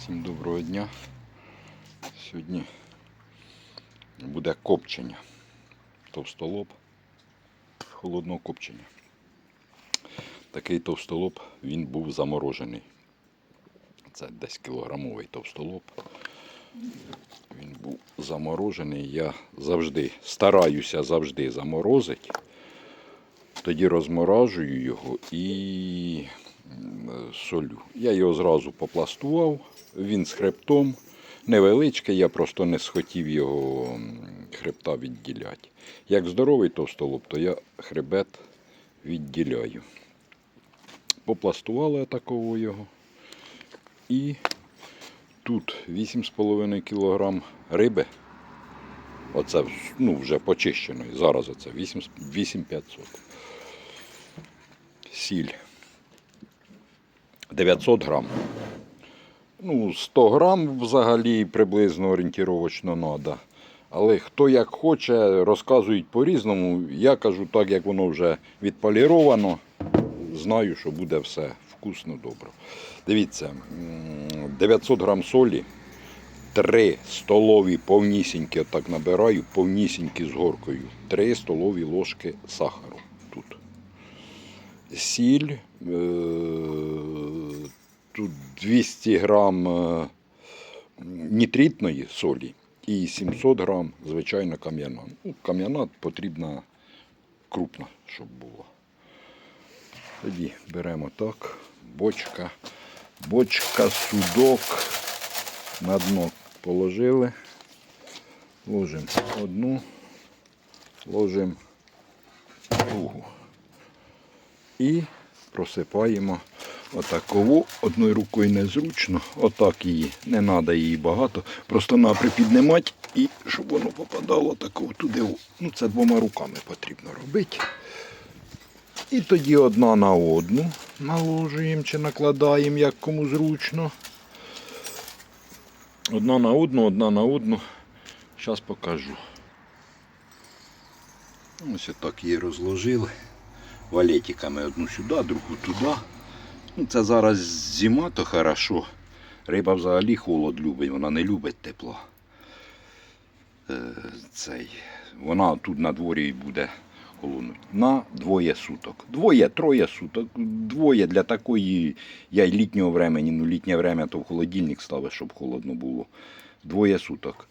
Всім доброго дня. Сьогодні буде копчення. Товстолоб холодного копчення. Такий товстолоб він був заморожений. Це десь кілограмовий товстолоб. Він був заморожений. Я завжди стараюся завжди заморозити. Тоді розморажую його і солю. Я його зразу попластував, він з хребтом. Невеличкий, я просто не схотів його хребта відділяти. Як здоровий товстолоб, то я хребет відділяю. Попластували такого його. І тут 8,5 кг риби. Оце ну, вже почищеної. Зараз оце 8500 сіль 900 грам. Ну, 100 грам взагалі приблизно орієнтировочно треба. Але хто як хоче, розказують по-різному. Я кажу так, як воно вже відполіровано. Знаю, що буде все вкусно, добре. Дивіться, 900 грам солі, 3 столові повнісінькі, отак набираю, повнісінькі з горкою. 3 столові ложки сахару тут сіль, е, тут 200 грам е, нітритної солі і 700 грам звичайно кам'яна. Ну, кам'яна потрібна крупна, щоб було. Тоді беремо так, бочка, бочка, судок на дно положили, ложимо одну, ложимо другу і просипаємо отакову. Одною рукою незручно, отак її, не треба її багато. Просто треба припіднімати і щоб воно попадало тако туди. Ну, це двома руками потрібно робити. І тоді одна на одну наложуємо чи накладаємо, як кому зручно. Одна на одну, одна на одну. Зараз покажу. Ось отак її розложили валетиками одну сюди, другу туди. Ну, це зараз зима, то хорошо. Риба взагалі холод любить, вона не любить тепло. Е, цей. Вона тут на дворі буде холоднути. На двоє суток. Двоє, троє суток. Двоє для такої, я й літнього времени, ну літнє время, то в холодильник ставиш, щоб холодно було. Двоє суток.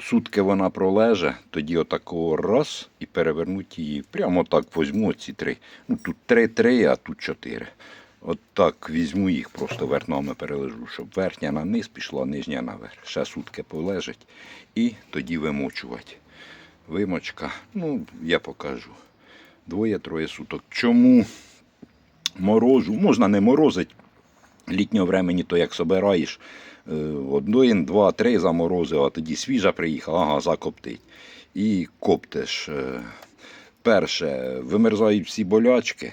Сутки вона пролеже, тоді отакого раз і перевернуть її. Прямо так візьму ці три. Ну тут три-три, а тут чотири. От так візьму їх, просто верхнами перележу, щоб верхня на низ пішла, нижня наверх. Ще сутки полежить і тоді вимочувати. Вимочка, ну, я покажу. Двоє-троє суток. Чому морожу? Можна не морозити. Літнього времені, то як собираєш, е, один, два, три заморозив, а тоді свіжа приїхала, ага, закоптить. І коптиш. е, Перше, вимерзають всі болячки.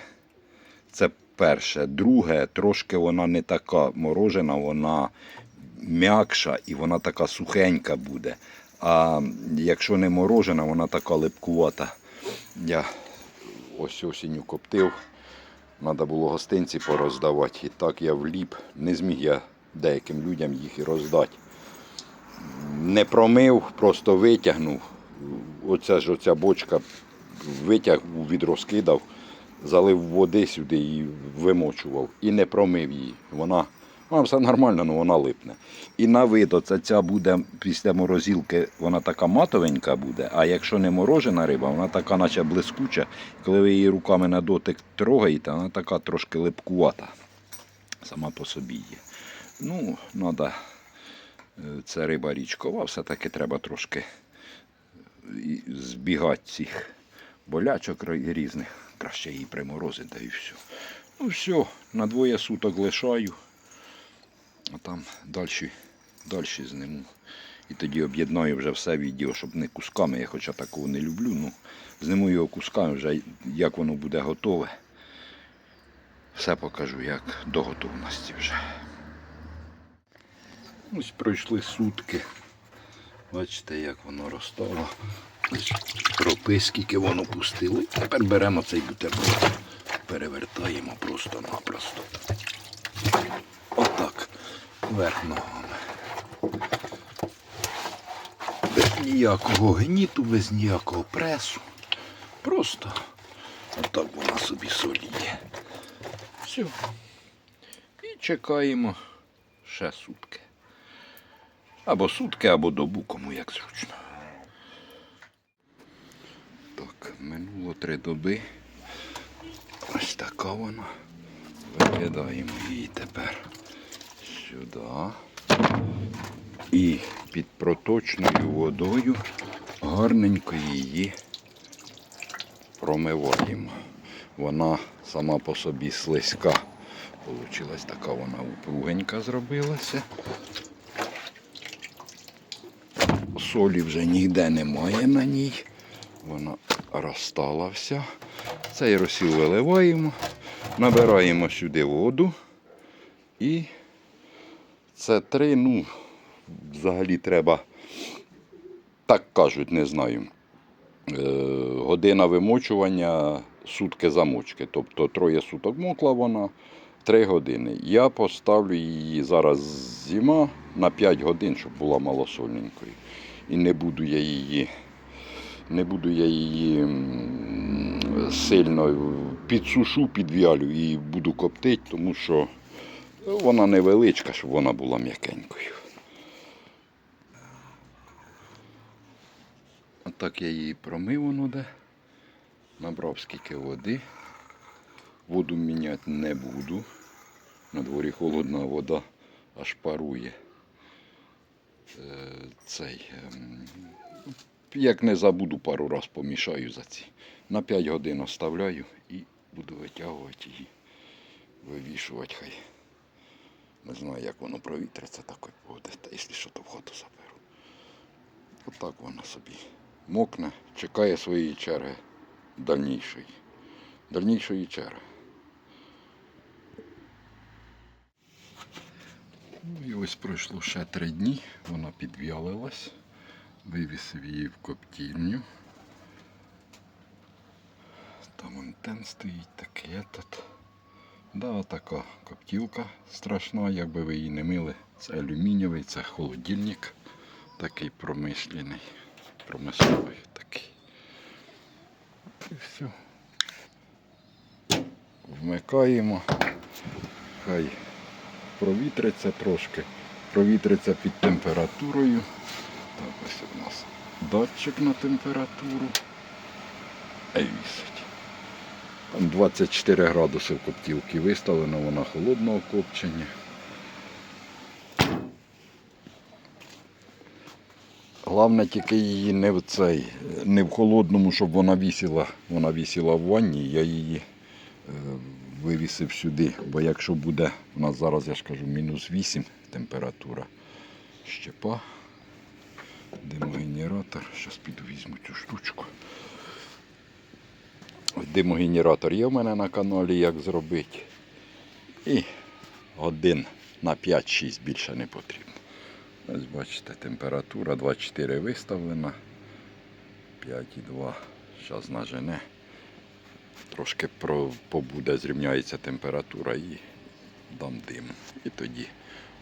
Це перше. Друге, трошки вона не така морожена, вона м'якша і вона така сухенька буде. А якщо не морожена, вона така липкувата. Я ось осінню коптив. Треба було гостинці пороздавати. І так я вліп. Не зміг я деяким людям їх і роздати. Не промив, просто витягнув. Оця ж оця бочка витяг у відро скидав, залив води сюди і вимочував. І не промив її. Вона, вона все нормально, але вона липне. І на вид оця ця буде після морозилки, вона така матовенька буде, а якщо не морожена риба, вона така наче блискуча. Коли ви її руками на дотик трогаєте, вона така трошки липкувата. Сама по собі є. Ну, треба, це риба річкова, все-таки треба трошки е, збігати цих болячок різних. Краще її приморозити, да і все. Ну все, на двоє суток лишаю, а там далі, далі зниму. І тоді об'єднаю вже все відео, щоб не кусками, я хоча такого не люблю. Ну, зниму його кусками, вже як воно буде готове. Все покажу, як до готовності вже. Ось пройшли сутки. Бачите, як воно розстало. Тропи, скільки воно пустило. Тепер беремо цей бутерброд, перевертаємо просто-напросто. Отак. Верх ногами. Без ніякого гніту, без ніякого пресу. Просто отак вона собі соліє. Все. І чекаємо ще сутки. Або сутки, або добу, кому як зручно. Три доби. Ось така вона. Викидаємо її тепер сюди. І під проточною водою гарненько її промиваємо. Вона сама по собі слизька. Получилась така вона упругенька зробилася. Солі вже ніде немає на ній. Вона розстала вся. Цей розсіл виливаємо, набираємо сюди воду і це три, ну, взагалі треба, так кажуть, не знаю. Е, година вимочування, сутки замочки. Тобто троє суток мокла вона, три години. Я поставлю її зараз зима на 5 годин, щоб була малосольненькою. І не буду я її, не буду я її сильно підсушу, підв'ялю і буду коптити, тому що вона невеличка, щоб вона була м'якенькою. Отак я її промив де. Набрав скільки води. Воду міняти не буду. На дворі холодна вода аж парує. Е, Цей. Як не забуду, пару раз помішаю за ці. На 5 годин оставляю і буду витягувати її, вивішувати хай. Не знаю, як воно провітриться такої погоди, та якщо що, то в хату заберу. Отак вона собі мокне, чекає своєї черги дальнішої. Дальнішої черги. Ну і ось пройшло ще три дні, вона підв'ялилась, вивісив її в коптільню. Там он тен стоїть такий этот. Да, така коптілка страшна, якби ви її не мили. Це алюмінієвий, це холодильник такий промишлений, промисловий такий. І все. Вмикаємо. Хай провітриться трошки. Провітриться під температурою. Ось у нас датчик на температуру. І вісить. Там 24 градуси в коптілці виставлено, вона холодного копчення. Головне тільки її не в цей, не в холодному, щоб вона вісіла. Вона вісіла в ванні, я її е, вивісив сюди. Бо якщо буде, у нас зараз, я ж кажу, мінус 8 температура щепа, димогенератор. Зараз піду візьму цю штучку. Димогенератор є в мене на каналі, як зробити. І один на 5-6 більше не потрібно. Ось бачите, температура 24 виставлена. 5,2. Зараз нажене. Трошки побуде, зрівняється температура і дам дим. І тоді.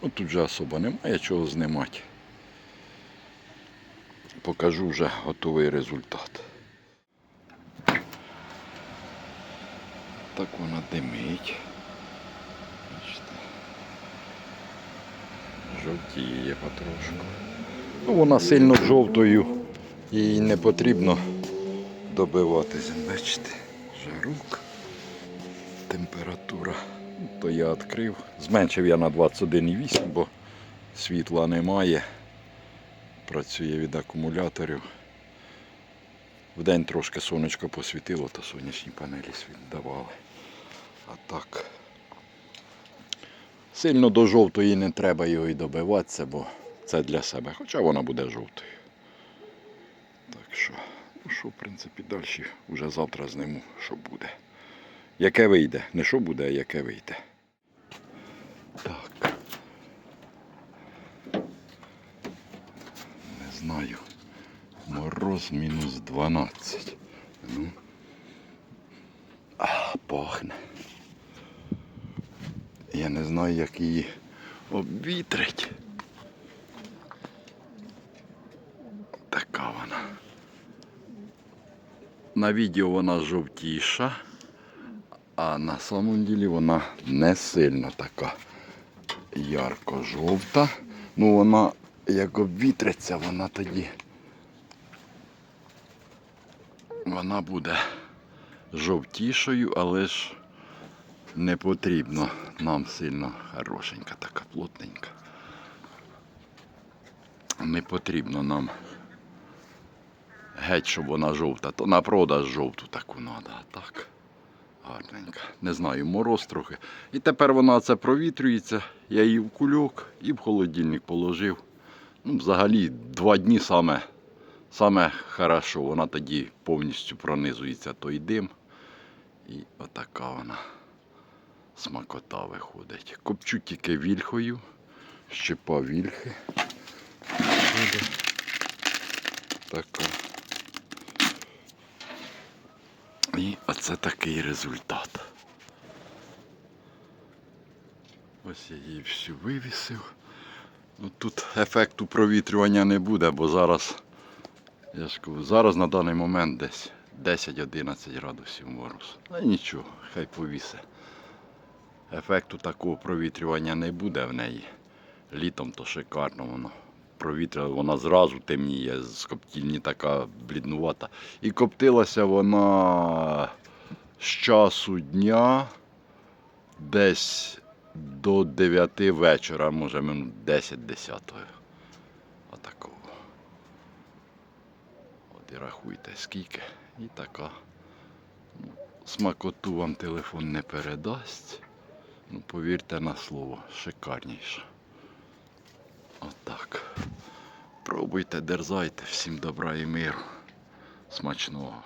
Ну тут вже особо немає чого знімати. Покажу вже готовий результат. Так вона димить. Жовтіє потрошку. Ну, вона сильно жовтою, їй не потрібно добиватися. Бачите, жарук, температура. То я відкрив. Зменшив я на 21,8, бо світла немає. Працює від акумуляторів. Вдень трошки сонечко посвітило, то сонячні панелі світ давали. А так. Сильно до жовтої не треба його і добиватися, бо це для себе. Хоча вона буде жовтою. Так що, ну що, в принципі, далі вже завтра зниму, що буде. Яке вийде. Не що буде, а яке вийде. Так. Знаю. Мороз мінус 12. Ну. А, пахне. Я не знаю, як її обвітрить. Така вона. на відео вона жовтіша, а на самом ділі вона не сильно така ярко-жовта. Ну вона як обвітриться, вона тоді. Вона буде жовтішою, але ж не потрібно нам сильно хорошенька, така плотненька. Не потрібно нам геть, щоб вона жовта, то на продаж жовту таку треба, а так. Гарненька. Не знаю, мороз трохи. І тепер вона це провітрюється. Я її в кульок і в холодильник положив. Ну, взагалі, два дні саме, саме хорошо. Вона тоді повністю пронизується той дим. І отака вона смакота виходить. Копчу тільки вільхою, щепа вільхи. Така. І оце такий результат. Ось я її всю вивісив. Тут ефекту провітрювання не буде, бо зараз, я ж зараз на даний момент десь 10-11 градусів мороз. Ну нічого, хай повісе. Ефекту такого провітрювання не буде в неї. Літом то шикарно воно. Провітря вона зразу темніє, з коптільні така бліднувата. І коптилася вона з часу дня десь до 9 вечора, може минут 10-10. Отакого. От і рахуйте скільки. І така. Ну, смакоту вам телефон не передасть. Ну, повірте на слово, шикарніше. Отак. Пробуйте, дерзайте, всім добра і миру. Смачного.